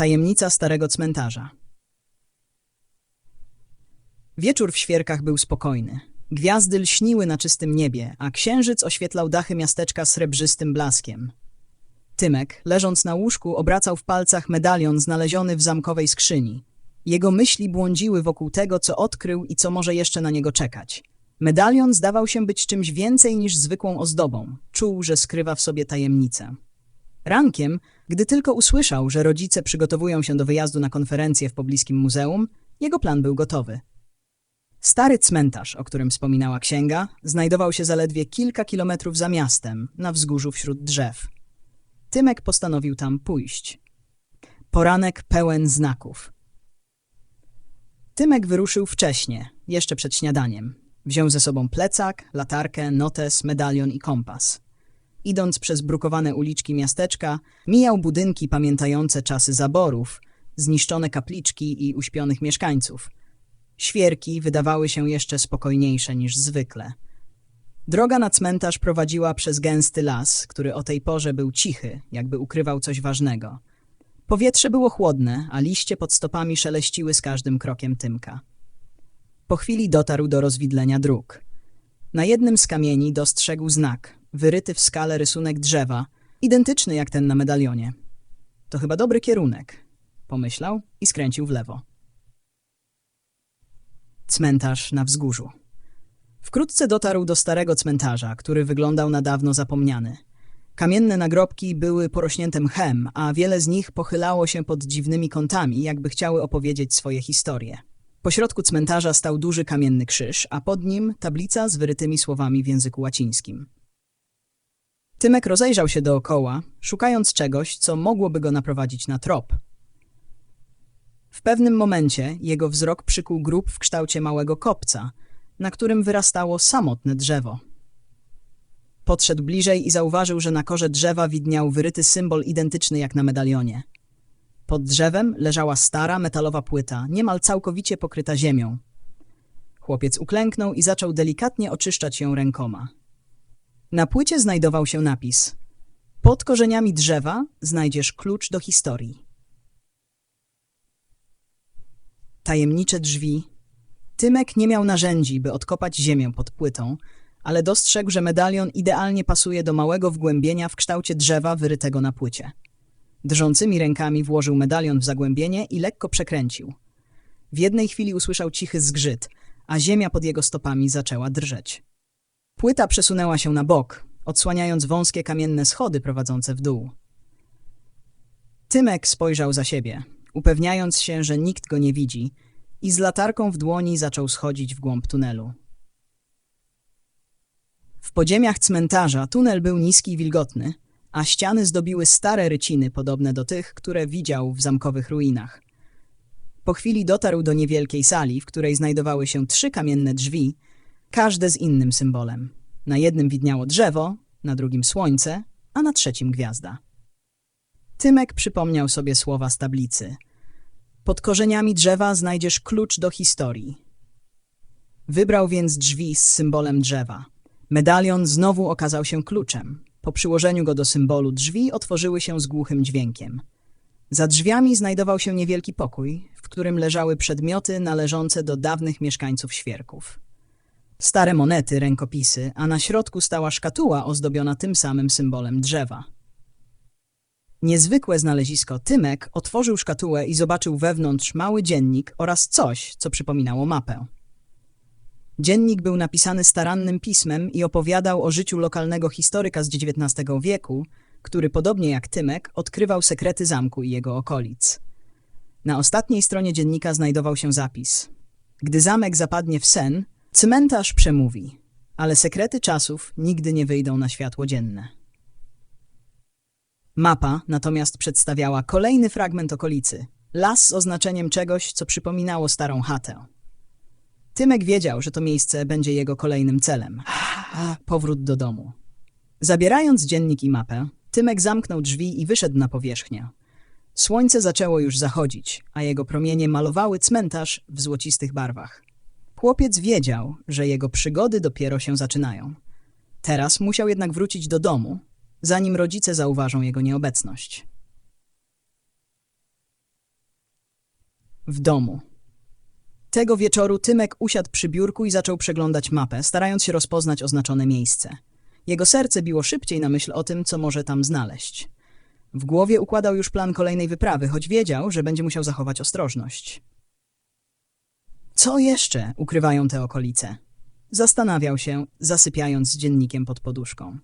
Tajemnica starego cmentarza. Wieczór w świerkach był spokojny. Gwiazdy lśniły na czystym niebie, a księżyc oświetlał dachy miasteczka srebrzystym blaskiem. Tymek, leżąc na łóżku, obracał w palcach medalion znaleziony w zamkowej skrzyni. Jego myśli błądziły wokół tego, co odkrył i co może jeszcze na niego czekać. Medalion zdawał się być czymś więcej niż zwykłą ozdobą. Czuł, że skrywa w sobie tajemnicę. Rankiem, gdy tylko usłyszał, że rodzice przygotowują się do wyjazdu na konferencję w pobliskim muzeum, jego plan był gotowy. Stary cmentarz, o którym wspominała księga, znajdował się zaledwie kilka kilometrów za miastem, na wzgórzu wśród drzew. Tymek postanowił tam pójść. Poranek pełen znaków. Tymek wyruszył wcześnie, jeszcze przed śniadaniem. Wziął ze sobą plecak, latarkę, notes, medalion i kompas. Idąc przez brukowane uliczki miasteczka, mijał budynki pamiętające czasy zaborów, zniszczone kapliczki i uśpionych mieszkańców. Świerki wydawały się jeszcze spokojniejsze niż zwykle. Droga na cmentarz prowadziła przez gęsty las, który o tej porze był cichy, jakby ukrywał coś ważnego. Powietrze było chłodne, a liście pod stopami szeleściły z każdym krokiem Tymka. Po chwili dotarł do rozwidlenia dróg. Na jednym z kamieni dostrzegł znak, wyryty w skale rysunek drzewa, identyczny jak ten na medalionie. To chyba dobry kierunek, pomyślał i skręcił w lewo. Cmentarz na wzgórzu. Wkrótce dotarł do starego cmentarza, który wyglądał na dawno zapomniany. Kamienne nagrobki były porośnięte mchem, a wiele z nich pochylało się pod dziwnymi kątami, jakby chciały opowiedzieć swoje historie. Po środku cmentarza stał duży kamienny krzyż, a pod nim tablica z wyrytymi słowami w języku łacińskim. Tymek rozejrzał się dookoła, szukając czegoś, co mogłoby go naprowadzić na trop. W pewnym momencie jego wzrok przykuł grób w kształcie małego kopca, na którym wyrastało samotne drzewo. Podszedł bliżej i zauważył, że na korze drzewa widniał wyryty symbol identyczny jak na medalionie. Pod drzewem leżała stara metalowa płyta, niemal całkowicie pokryta ziemią. Chłopiec uklęknął i zaczął delikatnie oczyszczać ją rękoma. Na płycie znajdował się napis: Pod korzeniami drzewa znajdziesz klucz do historii. Tajemnicze drzwi. Tymek nie miał narzędzi, by odkopać ziemię pod płytą, ale dostrzegł, że medalion idealnie pasuje do małego wgłębienia w kształcie drzewa wyrytego na płycie. Drżącymi rękami włożył medalion w zagłębienie i lekko przekręcił. W jednej chwili usłyszał cichy zgrzyt, a ziemia pod jego stopami zaczęła drżeć. Płyta przesunęła się na bok, odsłaniając wąskie kamienne schody prowadzące w dół. Tymek spojrzał za siebie, upewniając się, że nikt go nie widzi, i z latarką w dłoni zaczął schodzić w głąb tunelu. W podziemiach cmentarza tunel był niski i wilgotny, a ściany zdobiły stare ryciny podobne do tych, które widział w zamkowych ruinach. Po chwili dotarł do niewielkiej sali, w której znajdowały się trzy kamienne drzwi, każde z innym symbolem. Na jednym widniało drzewo, na drugim słońce, a na trzecim gwiazda. Tymek przypomniał sobie słowa z tablicy. Pod korzeniami drzewa znajdziesz klucz do historii. Wybrał więc drzwi z symbolem drzewa. Medalion znowu okazał się kluczem. Po przyłożeniu go do symbolu drzwi otworzyły się z głuchym dźwiękiem. Za drzwiami znajdował się niewielki pokój, w którym leżały przedmioty należące do dawnych mieszkańców świerków. Stare monety, rękopisy, a na środku stała szkatuła ozdobiona tym samym symbolem drzewa. Niezwykłe znalezisko Tymek otworzył szkatułę i zobaczył wewnątrz mały dziennik oraz coś, co przypominało mapę. Dziennik był napisany starannym pismem i opowiadał o życiu lokalnego historyka z XIX wieku, który podobnie jak Tymek odkrywał sekrety zamku i jego okolic. Na ostatniej stronie dziennika znajdował się zapis. Gdy zamek zapadnie w sen, cmentarz przemówi, ale sekrety czasów nigdy nie wyjdą na światło dzienne. Mapa natomiast przedstawiała kolejny fragment okolicy. Las z oznaczeniem czegoś, co przypominało starą chatę. Tymek wiedział, że to miejsce będzie jego kolejnym celem. Powrót do domu. Zabierając dziennik i mapę, Tymek zamknął drzwi i wyszedł na powierzchnię. Słońce zaczęło już zachodzić, a jego promienie malowały cmentarz w złocistych barwach. Chłopiec wiedział, że jego przygody dopiero się zaczynają. Teraz musiał jednak wrócić do domu, zanim rodzice zauważą jego nieobecność. w domu. Tego wieczoru Tymek usiadł przy biurku i zaczął przeglądać mapę, starając się rozpoznać oznaczone miejsce. Jego serce biło szybciej na myśl o tym, co może tam znaleźć. W głowie układał już plan kolejnej wyprawy, choć wiedział, że będzie musiał zachować ostrożność. Co jeszcze ukrywają te okolice? Zastanawiał się, zasypiając dziennikiem pod poduszką.